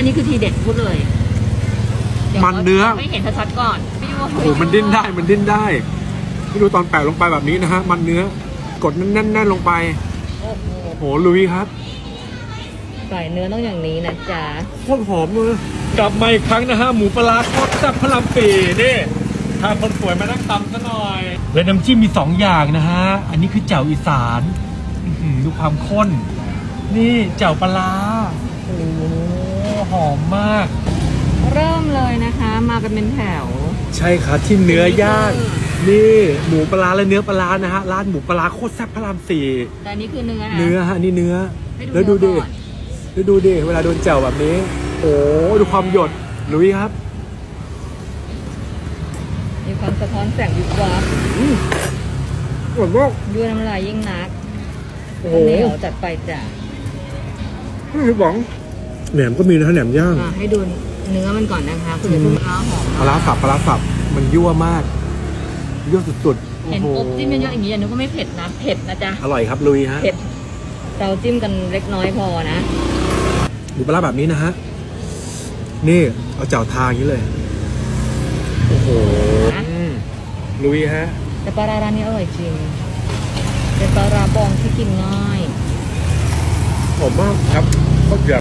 อันนี้คือทีเด็ดพูดเลยดี๋ยวมันเนื้อ ไม่เห็นชัดๆก่อนไม่รู้ว่าโอ้โหมันดิ้นได้มันดิ้นได้ไม่ดูตอนแปะลงไปแบบนี้นะฮะ มันเนื้อกดแน่นๆลงไปโอ้โหโอ้โหลุยครับใส่เนื้อต้องอย่างนี้นะจ๊ะโคตรหอมเลยกลับมาอีกครั้งนะฮะหมูปลาร้าโคตรแซ่บพระรามปีนี่ถ้าคนสวยมานั่งตำซะหน่อยและน้ำจิ้มมีสองอย่างนะฮะอันนี้คือแจ่วอีสานอื้อหือดูความข้น นี่แจ่วปลาร้าโอ้โหห มากันเป็นแถว ใช่ครับที่เนื้อย่างนี่หมูปลาร้าและเนื้อปลาร้านะฮะร้านหมูปลาร้าโคตรแซ่บพระรามสี่แต่อันนี้คือเนื้อนะ เนื้อฮะอันนี่เนื้อให้แล้วดูดิเนื้อก่อน แล้วดูดิเวลาโดนแจ่วแบบนี้ โอ้ดูความหยดลุยครับมีความสะท้อนแสงวิบวับเหมือนว่าด้วยน้ำลายยิ่งนักโอ้โหเหนียวจัดไปจ้ะพี่บองแหนมก็มีนะฮะแหนมย่างอะให้ดู เนื้อมันก่อนนะคะคุณจะเพิ่งม้าหอมปลาร้าสับปลาร้าสับมันยั่วมาก ยั่วสุดๆเห็นโอ้โหอบจิ้มเยอะๆอย่างนี้อย่านึกว่าไม่เผ็ดนะเผ็ดนะจ๊ะอร่อยครับลุยฮะเผ็ดเราจิ้มกันเล็กน้อยพอนะหมูปลาร้าแบบนี้นะฮะนี่เอาแจ่วทาอย่างนี้เลยโอ้โหนะอืมลุยฮะแต่ปลาร้าร้านนี้อร่อยจริงเป็นปลาร้าบองที่กินง่ายหอมมากครับข้าวแจ่ว